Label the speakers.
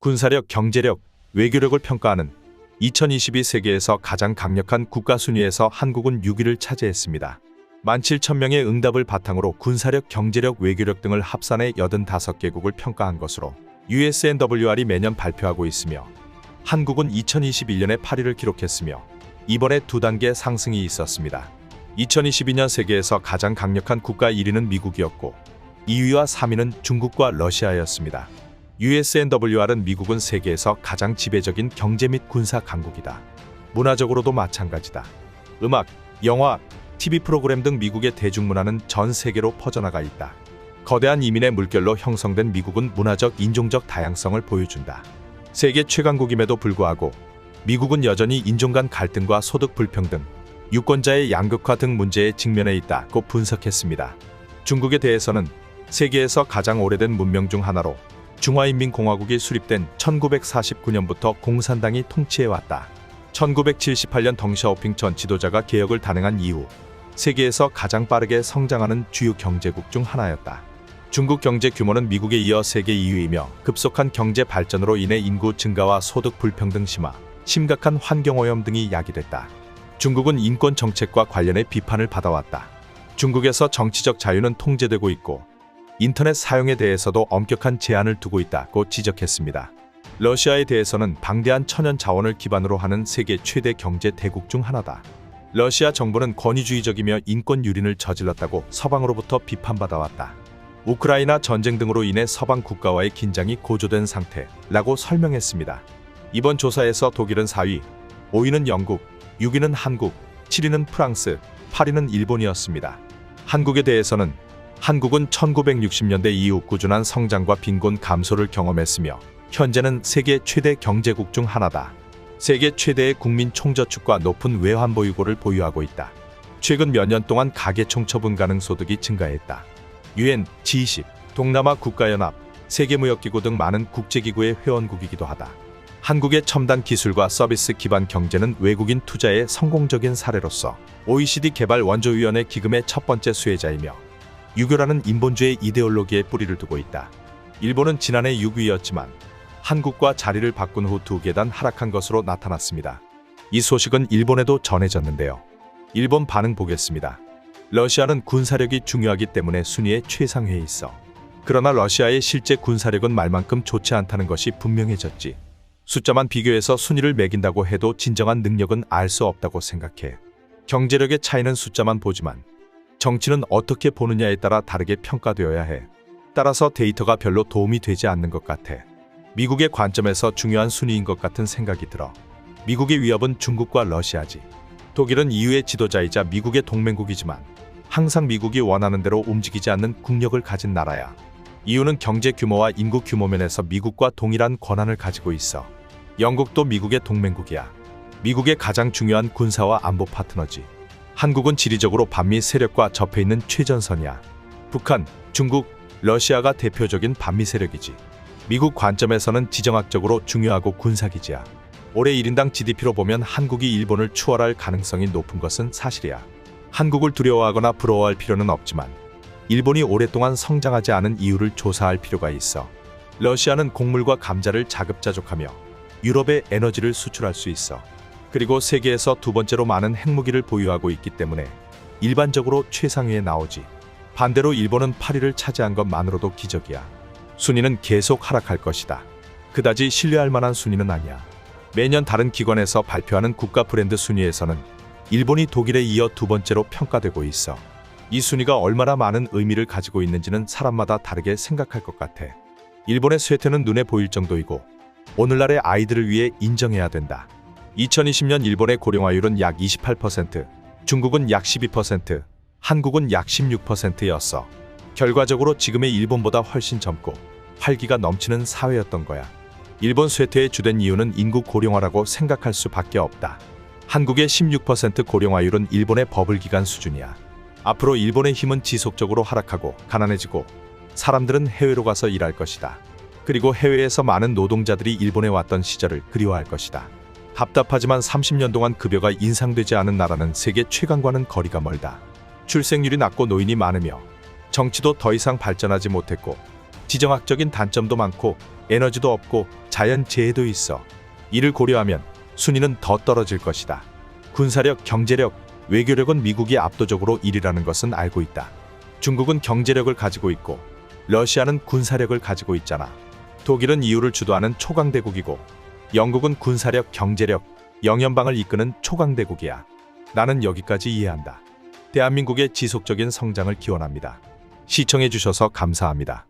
Speaker 1: 군사력, 경제력, 외교력을 평가하는 2022 세계에서 가장 강력한 국가 순위에서 한국은 6위를 차지했습니다. 17,000명의 응답을 바탕으로 군사력, 경제력, 외교력 등을 합산해 85개국을 평가한 것으로 USNWR이 매년 발표하고 있으며 한국은 2021년에 8위를 기록했으며 이번에 두 단계 상승이 있었습니다. 2022년 세계에서 가장 강력한 국가 1위는 미국이었고 2위와 3위는 중국과 러시아였습니다. USNWR은 미국은 세계에서 가장 지배적인 경제 및 군사 강국이다. 문화적으로도 마찬가지다. 음악, 영화, TV 프로그램 등 미국의 대중문화는 전 세계로 퍼져나가 있다. 거대한 이민의 물결로 형성된 미국은 문화적, 인종적 다양성을 보여준다. 세계 최강국임에도 불구하고 미국은 여전히 인종 간 갈등과 소득 불평등, 유권자의 양극화 등 문제에 직면해 있다고 분석했습니다. 중국에 대해서는 세계에서 가장 오래된 문명 중 하나로 중화인민공화국이 수립된 1949년부터 공산당이 통치해왔다. 1978년 덩샤오핑 전 지도자가 개혁을 단행한 이후 세계에서 가장 빠르게 성장하는 주요 경제국 중 하나였다. 중국 경제 규모는 미국에 이어 세계 2위이며 급속한 경제 발전으로 인해 인구 증가와 소득 불평등 심화, 심각한 환경오염 등이 야기됐다. 중국은 인권 정책과 관련해 비판을 받아왔다. 중국에서 정치적 자유는 통제되고 있고 인터넷 사용에 대해서도 엄격한 제한을 두고 있다고 지적했습니다. 러시아에 대해서는 방대한 천연 자원을 기반으로 하는 세계 최대 경제 대국 중 하나다. 러시아 정부는 권위주의적이며 인권 유린을 저질렀다고 서방으로부터 비판받아왔다. 우크라이나 전쟁 등으로 인해 서방 국가와의 긴장이 고조된 상태라고 설명했습니다. 이번 조사에서 독일은 4위, 5위는 영국, 6위는 한국, 7위는 프랑스, 8위는 일본이었습니다. 한국에 대해서는 한국은 1960년대 이후 꾸준한 성장과 빈곤 감소를 경험했으며 현재는 세계 최대 경제국 중 하나다. 세계 최대의 국민 총저축과 높은 외환 보유고를 보유하고 있다. 최근 몇 년 동안 가계 총처분 가능 소득이 증가했다. 유엔, G20, 동남아 국가연합, 세계무역기구 등 많은 국제기구의 회원국이기도 하다. 한국의 첨단 기술과 서비스 기반 경제는 외국인 투자의 성공적인 사례로서 OECD 개발 원조위원회 기금의 첫 번째 수혜자이며 유교라는 인본주의 이데올로기에 뿌리를 두고 있다. 일본은 지난해 6위였지만 한국과 자리를 바꾼 후 두 계단 하락한 것으로 나타났습니다. 이 소식은 일본에도 전해졌는데요. 일본 반응 보겠습니다. 러시아는 군사력이 중요하기 때문에 순위에 최상위에 있어. 그러나 러시아의 실제 군사력은 말만큼 좋지 않다는 것이 분명해졌지. 숫자만 비교해서 순위를 매긴다고 해도 진정한 능력은 알 수 없다고 생각해. 경제력의 차이는 숫자만 보지만 정치는 어떻게 보느냐에 따라 다르게 평가되어야 해. 따라서 데이터가 별로 도움이 되지 않는 것 같아. 미국의 관점에서 중요한 순위인 것 같은 생각이 들어. 미국의 위협은 중국과 러시아지. 독일은 EU의 지도자이자 미국의 동맹국이지만 항상 미국이 원하는 대로 움직이지 않는 국력을 가진 나라야. EU는 경제 규모와 인구 규모 면에서 미국과 동일한 권한을 가지고 있어. 영국도 미국의 동맹국이야. 미국의 가장 중요한 군사와 안보 파트너지. 한국은 지리적으로 반미 세력과 접해 있는 최전선이야. 북한, 중국, 러시아가 대표적인 반미 세력이지. 미국 관점에서는 지정학적으로 중요하고 군사기지야. 올해 1인당 GDP로 보면 한국이 일본을 추월할 가능성이 높은 것은 사실이야. 한국을 두려워하거나 부러워할 필요는 없지만 일본이 오랫동안 성장하지 않은 이유를 조사할 필요가 있어. 러시아는 곡물과 감자를 자급자족하며 유럽에 에너지를 수출할 수 있어. 그리고 세계에서 두 번째로 많은 핵무기를 보유하고 있기 때문에 일반적으로 최상위에 나오지. 반대로 일본은 8위를 차지한 것만으로도 기적이야. 순위는 계속 하락할 것이다. 그다지 신뢰할 만한 순위는 아니야. 매년 다른 기관에서 발표하는 국가 브랜드 순위에서는 일본이 독일에 이어 두 번째로 평가되고 있어. 이 순위가 얼마나 많은 의미를 가지고 있는지는 사람마다 다르게 생각할 것 같아. 일본의 쇠퇴는 눈에 보일 정도이고 오늘날의 아이들을 위해 인정해야 된다. 2020년 일본의 고령화율은 약 28%, 중국은 약 12%, 한국은 약 16%였어. 결과적으로 지금의 일본보다 훨씬 젊고 활기가 넘치는 사회였던 거야. 일본 쇠퇴의 주된 이유는 인구 고령화라고 생각할 수밖에 없다. 한국의 16% 고령화율은 일본의 버블 기간 수준이야. 앞으로 일본의 힘은 지속적으로 하락하고 가난해지고 사람들은 해외로 가서 일할 것이다. 그리고 해외에서 많은 노동자들이 일본에 왔던 시절을 그리워할 것이다. 답답하지만 30년 동안 급여가 인상되지 않은 나라는 세계 최강과는 거리가 멀다. 출생률이 낮고 노인이 많으며 정치도 더 이상 발전하지 못했고 지정학적인 단점도 많고 에너지도 없고 자연 재해도 있어. 이를 고려하면 순위는 더 떨어질 것이다. 군사력, 경제력, 외교력은 미국이 압도적으로 1위라는 것은 알고 있다. 중국은 경제력을 가지고 있고 러시아는 군사력을 가지고 있잖아. 독일은 이유를 주도하는 초강대국이고 영국은 군사력, 경제력, 영연방을 이끄는 초강대국이야. 나는 여기까지 이해한다. 대한민국의 지속적인 성장을 기원합니다. 시청해 주셔서 감사합니다.